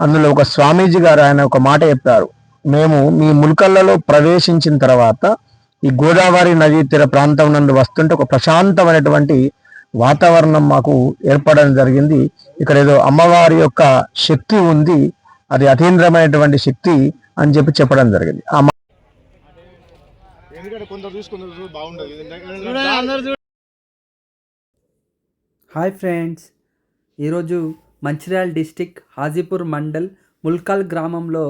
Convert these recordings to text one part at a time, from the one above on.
అందులో ఒక స్వామీజీ గారు ఆయన ఒక మాట చెప్పారు. మేము మీ ముల్కల్లలో ప్రవేశించిన తర్వాత ఈ గోదావరి నదీ తీర ప్రాంతం నుండి వస్తుంటే ఒక ప్రశాంతమైనటువంటి వాతావరణం మాకు ఏర్పడడం జరిగింది. ఇక్కడ ఏదో అమ్మవారి యొక్క శక్తి ఉంది. అది అతీంద్రమైనటువంటి శక్తి అని చెప్పి చెప్పడం జరిగింది. ఆ మా- ఎందుకంటే కొందరు చూసుకుందరు బాగుండదు. Hi friends. ఈరోజు మంచిర్యాల డిస్టిక్ హాజీపూర్ మండల్ ముల్కల్ గ్రామంలో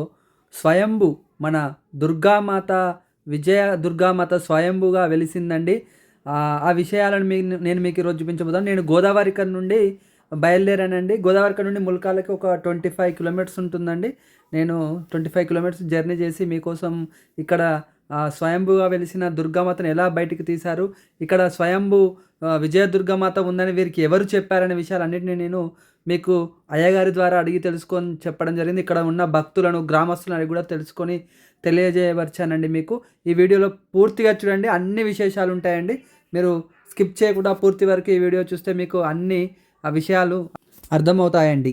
స్వయంభు మన దుర్గామాత విజయ దుర్గామాత స్వయంభుగా వెలిసిందండి. ఆ విషయాలను మీ నేను మీకు ఈరోజు చూపించబోతాను నేను గోదావరి కన్ నుండి బయలుదేరానండి. గోదావరి కన్ నుండి ముల్కాలకి ఒక ట్వంటీ ఫైవ్ కిలోమీటర్స్ ఉంటుందండి. నేను ట్వంటీ ఫైవ్ కిలోమీటర్స్ జర్నీ చేసి మీకోసం ఇక్కడ స్వయంభుగా వెలిసిన దుర్గామాతను ఎలా బయటికి తీశారు? ఇక్కడ స్వయంభు విజయ దుర్గామాత ఉందని వీరికి ఎవరు చెప్పారనే విషయాలన్నింటినీ నేను మీకు అయ్యగారి ద్వారా అడిగి తెలుసుకొని చెప్పడం జరిగింది. ఇక్కడ ఉన్న భక్తులను గ్రామస్తులను అడిగి కూడా తెలుసుకొని తెలియజేయవచ్చానండి మీకు. ఈ వీడియోలో పూర్తిగా చూడండి. అన్ని విశేషాలు ఉంటాయండి. మీరు స్కిప్ చేయకుండా పూర్తి వరకు ఈ వీడియో చూస్తే మీకు అన్ని ఆ విషయాలు అర్థమవుతాయండి.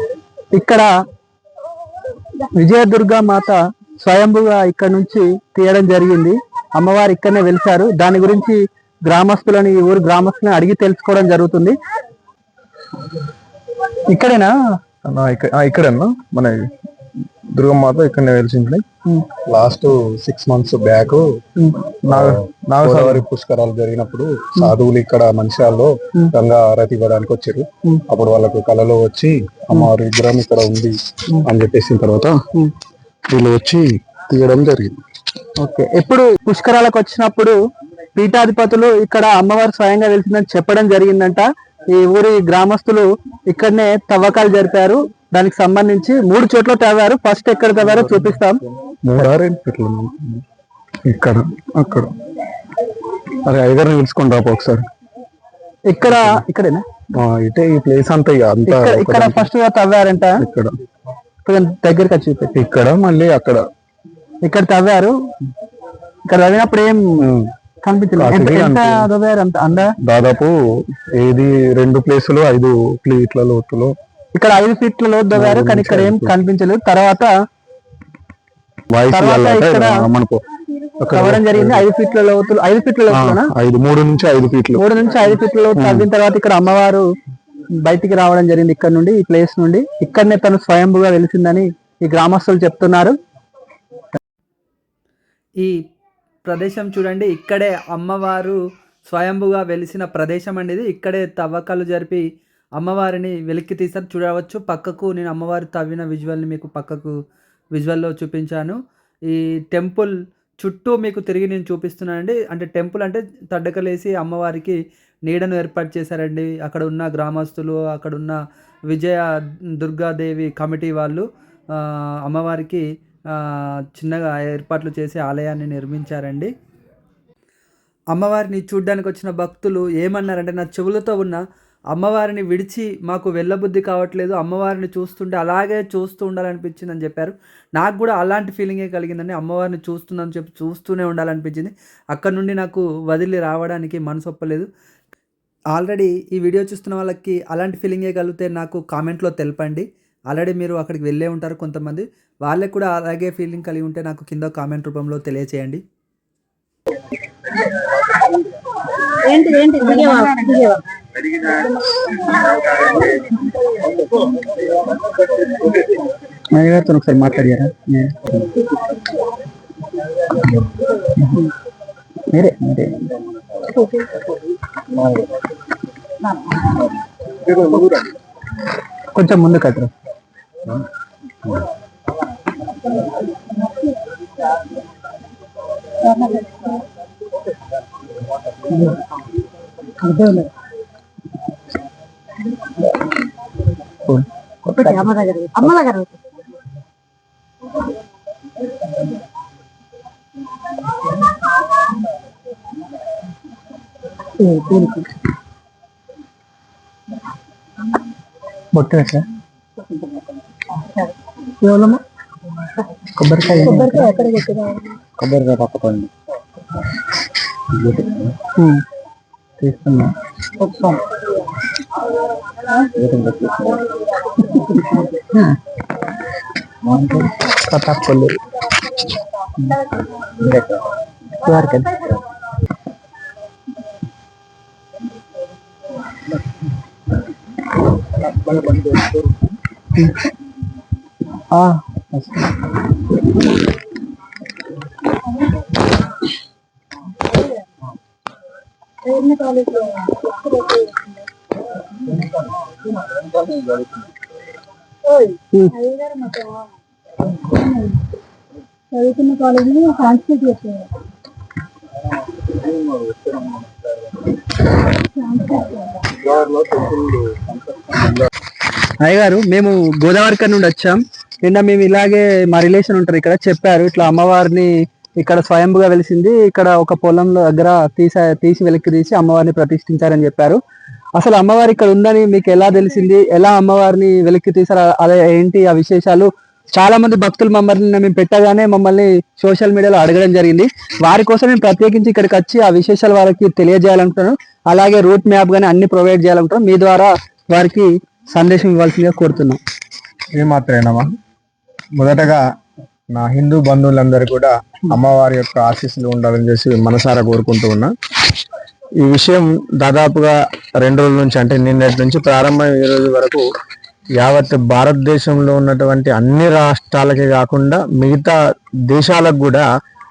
ఇక్కడ విజయదుర్గ మాత స్వయంభుగా ఇక్కడ నుంచి తీయడం జరిగింది. అమ్మవారు ఇక్కడనే వెలిశారు. దాని గురించి గ్రామస్తులని ఈ ఊరు గ్రామస్తులని అడిగి తెలుసుకోవడం జరుగుతుంది. ఇక్కడేనా? ఇక్కడన్నా మన దుర్గమాత ఇక్కడ వెలిసింది. Last six months back Godavari పుష్కరాలు జరిగినప్పుడు సాధువులు ఇక్కడ మంచిర్యాలలో గంగా ఆరతి ఇవ్వడానికి వచ్చారు. అప్పుడు వాళ్ళకు కళలో వచ్చి అమ్మవారి విగ్రహం ఇక్కడ ఉంది అని చెప్పేసిన తర్వాత వీళ్ళు వచ్చి తీయడం జరిగింది. ఓకే. ఎప్పుడు పుష్కరాలకు వచ్చినప్పుడు పీఠాధిపతులు ఇక్కడ అమ్మవారు స్వయంగా వెలిసిందని చెప్పడం జరిగిందంట. ఈ ఊరి గ్రామస్తులు ఇక్కడనే తవ్వకాలు జరిపారు. దానికి సంబంధించి మూడు చోట్ల తవ్వారు. ఫస్ట్ ఎక్కడ తవ్వారో చూపిస్తాం. ఇక్కడ అక్కడ. అరే ఐదారు నిలుచుకొని రాపో ఒకసారి. ఇక్కడ ఇక్కడేనా? ఇటే ఈ ప్లేస్ అంతా ఇక అంతా ఇక్కడ ఫస్ట్ తవ్వారంట. ఇక్కడ. దగ్గరికి వచ్చి ఇక్కడ మళ్ళీ అక్కడ. ఇక్కడ తవ్వారు. ఇక్కడ తవ్వినప్పుడు ఏం కనిపించలేదు. దాదాపు ఏది రెండు ప్లేసులు ఐదు ప్లేట్ల లోతులో. ఇక్కడ ఐదు ఫీట్ల లోతు తవ్వారు కానీ ఇక్కడ ఏం కనిపించలేదు. తర్వాత వాయిస్ తర్వాత ఇక్కడ మనకు తవ్వడం జరిగింది. ఐదు ఫీట్ల లోతులు ఐదు ఫీట్ల లోతులోనా? ఐదు మూడు నుంచి ఐదు ఫీట్లు మూడు నుంచి ఐదు ఫీట్ల లోతు తవ్విన తర్వాత ఇక్కడ అమ్మవారు బయటికి రావడం జరిగింది ఇక్కడ నుండి ఈ ప్లేస్ నుండి. ఇక్కడనే తను స్వయంభుగా వెలిసిందని ఈ గ్రామస్తులు చెప్తున్నారు. ఈ ప్రదేశం చూడండి. ఇక్కడే అమ్మవారు స్వయంభుగా వెలిసిన ప్రదేశం అండి ఇది. ఇక్కడే తవ్వకాలు జరిపి అమ్మవారిని వెలికి తీసారు చూడవచ్చు. పక్కకు నేను అమ్మవారి తవ్విన విజువల్ని మీకు పక్కకు విజువల్లో చూపించాను. ఈ టెంపుల్ చుట్టూ మీకు తిరిగి నేను చూపిస్తున్నానండి. అంటే టెంపుల్ అంటే తడ్డకలేసి అమ్మవారికి నీడను ఏర్పాటు చేశారండి. అక్కడ ఉన్న గ్రామస్తులు అక్కడ ఉన్న విజయ దుర్గాదేవి కమిటీ వాళ్ళు అమ్మవారికి చిన్నగా ఏర్పాట్లు చేసి ఆలయాన్ని నిర్మించారండి. అమ్మవారిని చూడ్డానికి వచ్చిన భక్తులు ఏమన్నారంటే నా చెవులతో ఉన్న అమ్మవారిని విడిచి మాకు వెళ్ళబుద్ధి కావట్లేదు అమ్మవారిని చూస్తుంటే అలాగే చూస్తూ ఉండాలనిపించింది అని చెప్పారు. నాకు కూడా అలాంటి ఫీలింగే కలిగిందండి. అమ్మవారిని చూస్తుందని చెప్పి చూస్తూనే ఉండాలనిపించింది. అక్కడ నుండి నాకు వదిలి రావడానికి మనసు ఒప్పలేదు ఆల్రెడీ ఈ వీడియో చూస్తున్న వాళ్ళకి అలాంటి ఫీలింగే కలిగితే నాకు కామెంట్లో తెలపండి. ఆల్రెడీ మీరు అక్కడికి వెళ్ళే ఉంటారు కొంతమంది. వాళ్ళకి కూడా అలాగే ఫీలింగ్ కలిగి ఉంటే నాకు కింద కామెంట్ రూపంలో తెలియచేయండి. ఏంటి ఏంటి? దిగేవా దిగేవా ఒకసారి మాట్లాడారా? మీరే మీరే. కొంచెం ముందు కట్టరు అమ్మ దగ్గర అమ్మ దగ్గర బొట్టు ఎట్లా కేవలము కొబ్బరికాయ కొబ్బరికాయ ఎక్కడ కొబ్బరికాయ పక్కపండి system ya. Stop stop. Ya tunggu sini. Mau nah. tetap beli. Baik. Keluar kan. Ah. తీసుకున్నా కథాపల్లి చదువుతున్న కాలేజీలో సాంస్కృతిక వచ్చేది అయ్య గారు మేము గోదావరి నుండి వచ్చాం. నిన్న మేము ఇలాగే మా రిలేషన్ ఉంటారు ఇక్కడ చెప్పారు ఇట్లా అమ్మవారిని ఇక్కడ స్వయంగా వెలిసింది. ఇక్కడ ఒక పొలంలో దగ్గర తీసా తీసి వెలికి తీసి అమ్మవారిని ప్రతిష్ఠించారని చెప్పారు. అసలు అమ్మవారి ఇక్కడ ఉందని మీకు ఎలా తెలిసింది? ఎలా అమ్మవారిని వెలికి తీసారు అదే ఏంటి ఆ విశేషాలు? చాలా మంది భక్తులు మమ్మల్ని మేము పెట్టగానే మమ్మల్ని సోషల్ మీడియాలో అడగడం జరిగింది. వారి కోసం మేము ప్రత్యేకించి ఇక్కడికి వచ్చి ఆ విశేషాలు వారికి తెలియజేయాలనుకుంటున్నాను. అలాగే రూట్ మ్యాప్ కానీ అన్ని ప్రొవైడ్ చేయాలనుకుంటున్నాం మీ ద్వారా వారికి సందేశం ఇవ్వాల్సిందిగా కోరుతున్నాం. ఏమాత్రమేనమ్మా మొదటగా నా హిందూ బంధువులందరూ కూడా అమ్మవారి యొక్క ఆశీస్సులు ఉండాలని చేసి మనసారా కోరుకుంటూ ఉన్నా. ఈ విషయం దాదాపుగా రెండు రోజుల నుంచి అంటే నిన్నటి నుంచి ప్రారంభం ఈ రోజు వరకు యావత్ భారతదేశంలో ఉన్నటువంటి అన్ని రాష్ట్రాలకే కాకుండా మిగతా దేశాలకు కూడా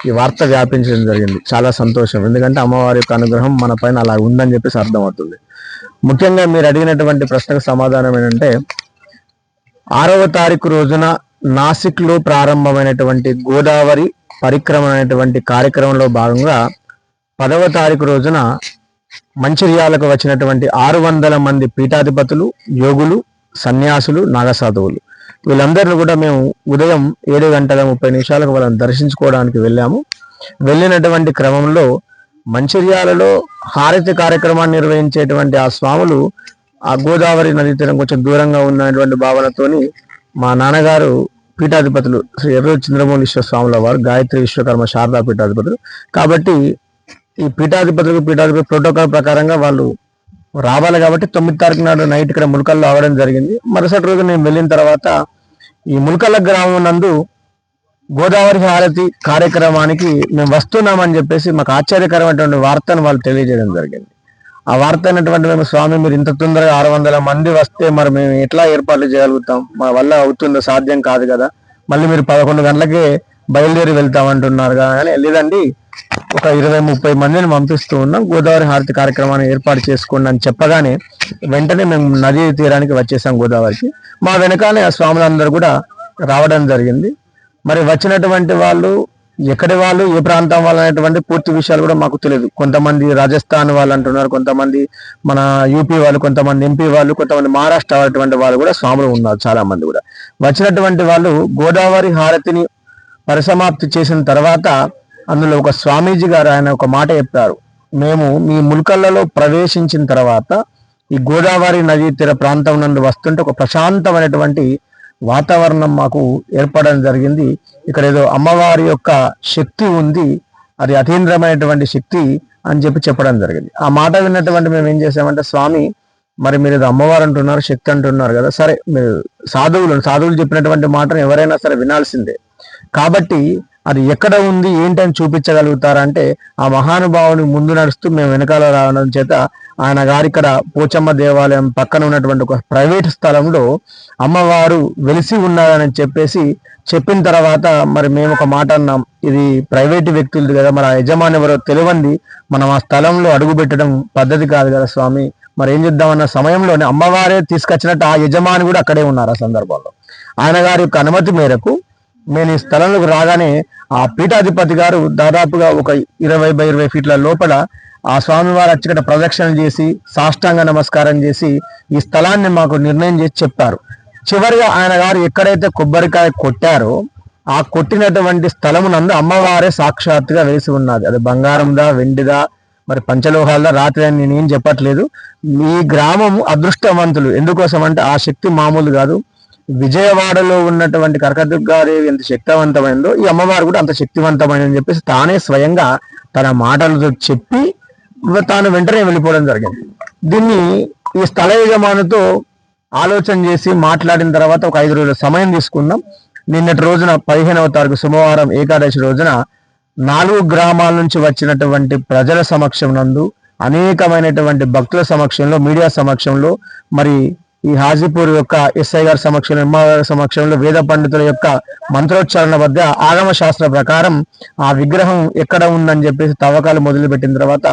ఈ వార్త వ్యాపించడం జరిగింది. చాలా సంతోషం. ఎందుకంటే అమ్మవారి యొక్క అనుగ్రహం మన పైన అలా ఉందని చెప్పేసి అర్థమవుతుంది. ముఖ్యంగా మీరు అడిగినటువంటి ప్రశ్నకు సమాధానం ఏంటంటే ఆరవ తారీఖు రోజున నాసిక్లో ప్రారంభమైనటువంటి గోదావరి పరిక్రమ అనేటువంటి కార్యక్రమంలో భాగంగా పదవ తారీఖు రోజున మంచిర్యాలకు వచ్చినటువంటి ఆరు వందల మంది పీఠాధిపతులు యోగులు సన్యాసులు నాగసాధువులు. వీళ్ళందరిని కూడా మేము ఉదయం ఏడు గంటల ముప్పై నిమిషాలకు వాళ్ళని దర్శించుకోవడానికి వెళ్ళాము. వెళ్ళినటువంటి క్రమంలో మంచిర్యాలలో హారతి కార్యక్రమాన్ని నిర్వహించేటువంటి ఆ స్వాములు ఆ గోదావరి నది తీరం కొంచెం దూరంగా ఉన్నటువంటి భావనతోని మా నాన్నగారు పీఠాధిపతులు శ్రీ ఎర్ర చంద్రమౌళీశ్వర స్వాముల వారు గాయత్రి విశ్వకర్మ శారదా పీఠాధిపతులు. కాబట్టి ఈ పీఠాధిపతులకు పీఠాధిపతి ప్రోటోకాల్ ప్రకారంగా వాళ్ళు రావాలి కాబట్టి తొమ్మిది తారీఖు నాడు నైట్ ఇక్కడ ములకల్లో అవడం జరిగింది. మరుసటి రోజు నేను వెళ్ళిన తర్వాత ఈ ములకల్ల గ్రామం నందు గోదావరి హారతి కార్యక్రమానికి మేము వస్తున్నామని చెప్పేసి మాకు ఆశ్చర్యకరమైనటువంటి వార్తను వాళ్ళు తెలియజేయడం జరిగింది. ఆ వార్త అయినటువంటి మేము స్వామి మీరు ఇంత తొందరగా ఆరు వందల మంది వస్తే మరి మేము ఎట్లా ఏర్పాట్లు చేయగలుగుతాం? మా వల్ల అవుతుందో సాధ్యం కాదు కదా. మళ్ళీ మీరు పదకొండు గంటలకే బయలుదేరి వెళ్తామంటున్నారు కానీ లేదండి ఒక ఇరవై ముప్పై మందిని పంపిస్తూ ఉన్నాం. గోదావరి హారతి కార్యక్రమాన్ని ఏర్పాటు చేసుకోండి అని చెప్పగానే వెంటనే మేము నదీ తీరానికి వచ్చేసాం గోదావరికి. మా వెనకాలే ఆ స్వాములందరూ కూడా రావడం జరిగింది. మరి వచ్చినటువంటి వాళ్ళు ఎక్కడి వాళ్ళు ఏ ప్రాంతం వాళ్ళు అనేటువంటి పూర్తి విషయాలు కూడా మాకు తెలియదు. కొంతమంది రాజస్థాన్ వాళ్ళు అంటున్నారు కొంతమంది మన యూపీ వాళ్ళు కొంతమంది ఎంపీ వాళ్ళు కొంతమంది మహారాష్ట్ర అటువంటి వాళ్ళు కూడా స్వాములు ఉన్నారు చాలా మంది కూడా. వచ్చినటువంటి వాళ్ళు గోదావరి హారతిని పరిసమాప్తి చేసిన తర్వాత అందులో ఒక స్వామీజీ గారు ఆయన ఒక మాట చెప్పారు. మేము మీ ముల్కల్లలో ప్రవేశించిన తర్వాత ఈ గోదావరి నదీ తీర ప్రాంతం నుండి వస్తుంటే ఒక ప్రశాంతమైనటువంటి వాతావరణం మాకు ఏర్పడడం జరిగింది. ఇక్కడ ఏదో అమ్మవారి యొక్క శక్తి ఉంది అది అతీంద్రమైనటువంటి శక్తి అని చెప్పి చెప్పడం జరిగింది. ఆ మాట విన్నటువంటి మేము ఏం చేసామంటే స్వామి మరి మీరు ఏదో అమ్మవారు అంటున్నారు శక్తి అంటున్నారు కదా సరే మీరు సాధువులు సాధువులు చెప్పినటువంటి మాటను ఎవరైనా సరే వినాల్సిందే. కాబట్టి అది ఎక్కడ ఉంది ఏంటని చూపించగలుగుతారంటే ఆ మహానుభావుని ముందు నడుస్తూ మేము వెనకాల రావడం చేత ఆయన గారి ఇక్కడ పోచమ్మ దేవాలయం పక్కన ఉన్నటువంటి ఒక ప్రైవేట్ స్థలంలో అమ్మవారు వెలిసి ఉన్నారని చెప్పేసి చెప్పిన తర్వాత మరి మేము ఒక మాట అన్నాం. ఇది ప్రైవేట్ వ్యక్తులది కదా మరి ఆ యజమాని ఎవరో తెలియంది మనం ఆ స్థలంలో అడుగు పెట్టడం పద్ధతి కాదు కదా స్వామి. మరి ఏం చేద్దామన్న సమయంలోనే అమ్మవారే తీసుకొచ్చినట్టు ఆ యజమాని కూడా అక్కడే ఉన్నారు ఆ సందర్భంలో. ఆయన గారి యొక్క అనుమతి మేరకు నేను ఈ స్థలంలోకి రాగానే ఆ పీఠాధిపతి గారు దాదాపుగా ఒక ఇరవై బై ఇరవై ఫీట్ల లోపల ఆ స్వామివారు అచ్చకట ప్రదక్షిణ చేసి సాష్టాంగ నమస్కారం చేసి ఈ స్థలాన్ని మాకు నిర్ణయం చేసి చెప్పారు. చివరిగా ఆయన గారు ఎక్కడైతే కొబ్బరికాయ కొట్టారో ఆ కొట్టినటువంటి స్థలమునందు అమ్మవారే సాక్షాత్తుగా వేసి ఉన్నది అది బంగారందా వెండిదా మరి పంచలోహాల రాత్రి అని నేనేం చెప్పట్లేదు. ఈ గ్రామం అదృష్టవంతులు. ఎందుకోసం అంటే ఆ శక్తి మామూలు కాదు. విజయవాడలో ఉన్నటువంటి కనకదుర్గాదేవి ఎంత శక్తివంతమైందో ఈ అమ్మవారు కూడా అంత శక్తివంతమైనని చెప్పేసి తానే స్వయంగా తన మాటలతో చెప్పి తాను వెంటనే వెళ్ళిపోవడం జరిగింది. దీన్ని ఈ స్థల యజమానితో ఆలోచన చేసి మాట్లాడిన తర్వాత ఒక ఐదు రోజుల సమయం తీసుకున్నాం నిన్నటి రోజున పదిహేనవ తారీఖు సోమవారం ఏకాదశి రోజున నాలుగు గ్రామాల నుంచి వచ్చినటువంటి ప్రజల సమక్షం నందు అనేకమైనటువంటి భక్తుల సమక్షంలో మీడియా సమక్షంలో మరి ఈ హాజీపూర్ యొక్క ఎస్ఐ గారి సమక్షంలో ఎంఆర్ గారి సమక్షంలో వేద పండితుల యొక్క మంత్రోచ్చారణ వద్ద ఆగమ శాస్త్ర ప్రకారం ఆ విగ్రహం ఎక్కడ ఉందని చెప్పేసి తవ్వకాలు మొదలుపెట్టిన తర్వాత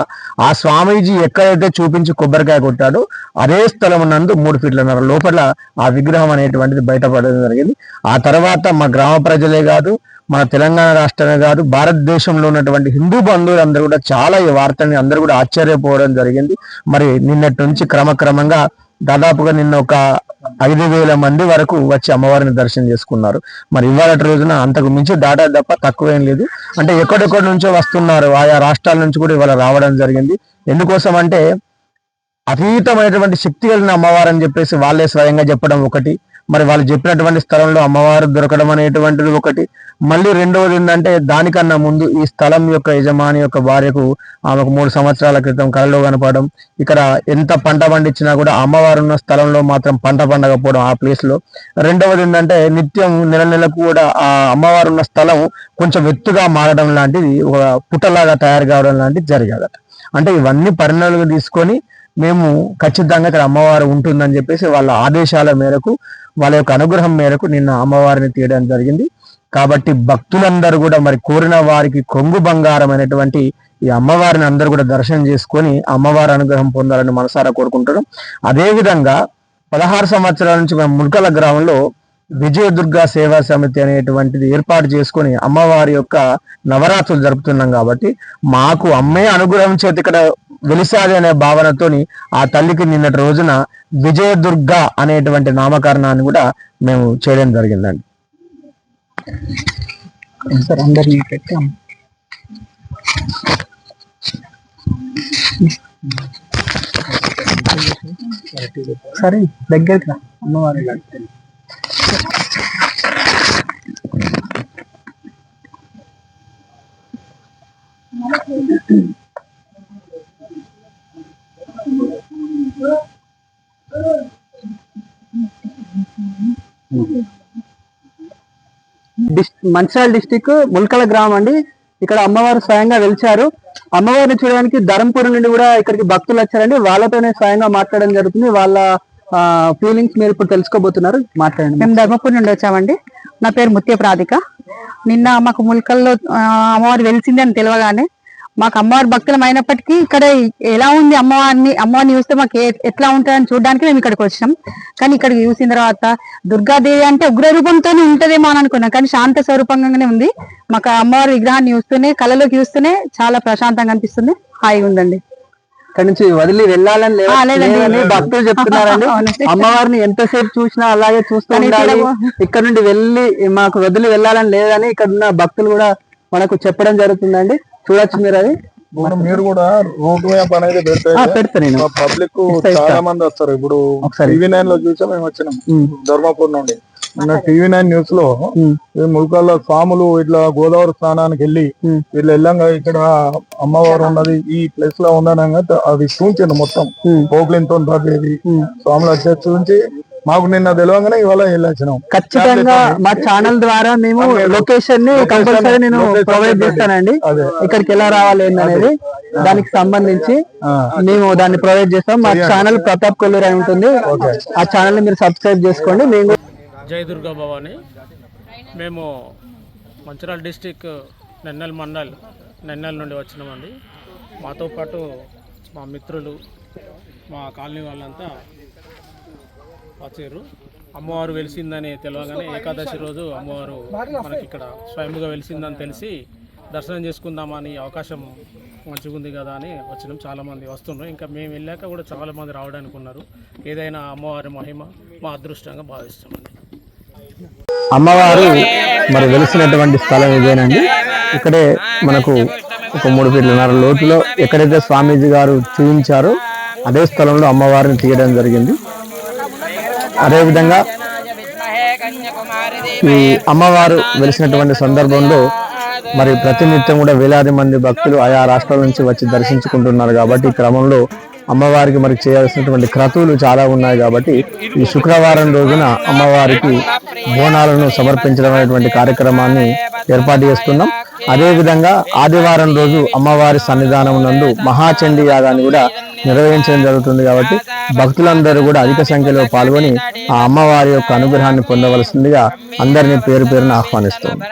ఆ స్వామీజీ ఎక్కడైతే చూపించి కొబ్బరికాయ కొట్టాడో అదే స్థలం నందు మూడు ఫీట్లన్నర లోపల ఆ విగ్రహం అనేటువంటిది బయటపడడం జరిగింది. ఆ తర్వాత మా గ్రామ ప్రజలే కాదు మన తెలంగాణ రాష్ట్రమే కాదు భారతదేశంలో ఉన్నటువంటి హిందూ బంధువులందరూ కూడా చాలా ఈ వార్తని అందరూ కూడా ఆశ్చర్యపోవడం జరిగింది. మరి నిన్నటి నుంచి క్రమక్రమంగా దాదాపుగా నిన్న ఒక ఐదు వేల మంది వరకు వచ్చి అమ్మవారిని దర్శనం చేసుకున్నారు. మరి ఇవాళ రోజున అంతకు మించి దాటా తప్ప తక్కువేం లేదు. అంటే ఎక్కడెక్కడి నుంచో వస్తున్నారు ఆయా రాష్ట్రాల నుంచి కూడా ఇవాళ రావడం జరిగింది. ఎందుకోసం అంటే అతీతమైనటువంటి శక్తి కలిగిన అమ్మవారు అని చెప్పేసి వాళ్ళే స్వయంగా చెప్పడం ఒకటి. మరి వాళ్ళు చెప్పినటువంటి స్థలంలో అమ్మవారు దొరకడం అనేటువంటిది ఒకటి. మళ్ళీ రెండవది ఏంటంటే దానికన్నా ముందు ఈ స్థలం యొక్క యజమాని యొక్క భార్యకు ఆమెకు మూడు సంవత్సరాల క్రితం కళలో కనపడడం. ఇక్కడ ఎంత పంట పండించినా కూడా అమ్మవారు ఉన్న స్థలంలో మాత్రం పంట పండకపోవడం ఆ ప్లేస్లో. రెండవది ఏంటంటే నిత్యం నెల నెలకు కూడా ఆ అమ్మవారు ఉన్న స్థలం కొంచెం ఎత్తుగా మారడం లాంటిది ఒక పుట్టలాగా తయారు కావడం లాంటిది జరిగేదట. అంటే ఇవన్నీ పరిణామాలుగా తీసుకొని మేము ఖచ్చితంగా ఇక్కడ అమ్మవారు ఉంటుందని చెప్పేసి వాళ్ళ ఆదేశాల మేరకు వాళ్ళ యొక్క అనుగ్రహం మేరకు నిన్న అమ్మవారిని తీయడం జరిగింది. కాబట్టి భక్తులందరూ కూడా మరి కోరిన వారికి కొంగు బంగారం అనేటువంటి ఈ అమ్మవారిని అందరూ కూడా దర్శనం చేసుకొని అమ్మవారి అనుగ్రహం పొందాలని మనసారా కోరుకుంటున్నాం. అదేవిధంగా పదహారు సంవత్సరాల నుంచి మేము ముల్కల గ్రామంలో విజయదుర్గ సేవా సమితి అనేటువంటిది ఏర్పాటు చేసుకొని అమ్మవారి యొక్క నవరాత్రులు జరుపుతున్నాం కాబట్టి మాకు అమ్మే అనుగ్రహం చేతి ఇక్కడ వెలిసాది అనే భావనతోని ఆ తల్లికి నిన్నటి రోజున విజయదుర్గ అనేటువంటి నామకరణాన్ని కూడా మేము చేయడం జరిగిందండి. సార్ అందరినీ పెట్టాం. సరే దగ్గరికి రా. అమ్మవారి డిస్ మంచిర్యాల డిస్టిక్ ముల్కల గ్రామం అండి. ఇక్కడ అమ్మవారు స్వయంగా వెలిచారు. అమ్మవారిని చూడడానికి ధర్మపురం నుండి కూడా ఇక్కడికి భక్తులు వచ్చారండి. వాళ్ళతోనే స్వయంగా మాట్లాడడం జరుగుతుంది. వాళ్ళ ఫీలింగ్స్ మీరు ఇప్పుడు తెలుసుకోబోతున్నారు. మాట్లాడండి. మేము ధర్మపురం నుండి వచ్చామండి. నా పేరు ముత్య ప్రాధిక. నిన్న మాకు ముల్కల్లో అమ్మవారు వెలిసింది అని తెలియగానే మాకు అమ్మవారి భక్తులం అయినప్పటికీ ఇక్కడ ఎలా ఉంది అమ్మవారిని అమ్మవారిని చూస్తే మాకు ఎట్లా ఉంటుందని చూడడానికి మేము ఇక్కడికి వచ్చినాం. కానీ ఇక్కడికి చూసిన తర్వాత దుర్గాదేవి అంటే ఉగ్ర రూపంతోనే ఉంటదేమో అని అనుకున్నాం. కానీ శాంత స్వరూపంగానే ఉంది. మాకు అమ్మవారి విగ్రహాన్ని చూస్తూనే కళలోకి చూస్తూనే చాలా ప్రశాంతంగా అనిపిస్తుంది. హాయిగా ఉందండి. ఇక్కడ నుంచి వదిలి వెళ్ళాలని భక్తులు చెప్తున్నారండి. అమ్మవారిని ఎంతసేపు చూసినా అలాగే చూస్తూ ఉండాలి. ఇక్కడ నుండి వెళ్ళి మాకు వదిలి వెళ్ళాలని లేదని ఇక్కడ ఉన్న భక్తులు కూడా మనకు చెప్పడం జరుగుతుందండి. చూడొచ్చు మీరు అది? ఇప్పుడు మీరు కూడా రోడ్ మ్యాప్ అనేది పెడితే ఆ, పెడతా నేను. పబ్లిక్. చాలా మంది వస్తారు. ఇప్పుడు. టీవీ నైన్లో చూసా మేము వచ్చినాం. ధర్మపూర్ నుండి. నిన్న టీవీ నైన్ న్యూస్లో ముల్కల్లో స్వాములు ఇట్లా గోదావరి స్నానానికి వెళ్ళి. వీళ్ళు వెళ్ళంగా ఇక్కడ అమ్మవారు ఉన్నది ఈ ప్లేస్లో ఉందనంగా అది చూపించండి మొత్తం. పోగులింతో తగ్గేది స్వాములు వచ్చే చూపించి మాకు నిన్న తెలియగానే ఇవాళ వెళ్ళొచ్చినాం. ఖచ్చితంగా మా ఛానల్ ద్వారా మేము లొకేషన్ని కంపల్సరీ నేను ప్రొవైడ్. చేస్తానండి. ఇక్కడికి ఎలా రావాలి ఏందనేది దానికి సంబంధించి మేము దాన్ని ప్రొవైడ్ చేస్తాం. మా ఛానల్ ప్రతాప్ కొల్లూరు అని ఉంటుంది. ఆ ఛానల్ని మీరు సబ్స్క్రైబ్ చేసుకోండి. మేము జై దుర్గా భవాని. మేము మంచిర్యాల డిస్టిక్ నెన్నెల్ మండల్ నెన్నెల్ నుండి వచ్చినామండి. మాతో పాటు మా మిత్రులు మా కాలనీ వాళ్ళంతా వచ్చారు. అమ్మవారు వెలిసిందని తెలియగానే ఏకాదశి రోజు అమ్మవారు మనకి ఇక్కడ స్వయంగా వెలిసిందని తెలిసి దర్శనం చేసుకుందామని అవకాశం మంచిగుంది కదా అని వచ్చినాం. చాలామంది వస్తున్నారు. ఇంకా మేము వెళ్ళాక కూడా చాలామంది రావడానికి ఉన్నారు. ఏదైనా అమ్మవారి మహిమ మా అదృష్టంగా భావిస్తామండి. అమ్మవారు మరి వెలిసినటువంటి స్థలం ఇదేనండి. ఇక్కడే మనకు ఒక మూడు ఫీట్లన్నర లోతులో ఎక్కడైతే స్వామీజీ గారు చూపించారో అదే స్థలంలో అమ్మవారిని తీయడం జరిగింది. అదేవిధంగా ఈ అమ్మవారు వెలిసినటువంటి సందర్భంలో మరి ప్రతినిత్యం కూడా వేలాది మంది భక్తులు ఆయా రాష్ట్రాల నుంచి వచ్చి దర్శించుకుంటున్నారు కాబట్టి ఈ క్రమంలో అమ్మవారికి మరి చేయాల్సినటువంటి క్రతువులు చాలా ఉన్నాయి కాబట్టి ఈ శుక్రవారం రోజున అమ్మవారికి బోనాలను సమర్పించడం అనేటువంటి కార్యక్రమాన్ని ఏర్పాటు చేస్తున్నాం. అదేవిధంగా ఆదివారం రోజు అమ్మవారి సన్నిధానం నందు మహాచండీ యాగాన్ని కూడా నిర్వహించడం జరుగుతుంది కాబట్టి భక్తులందరూ కూడా అధిక సంఖ్యలో పాల్గొని ఆ అమ్మవారి యొక్క అనుగ్రహాన్ని పొందవలసిందిగా అందరినీ పేరు పేరున ఆహ్వానిస్తుంది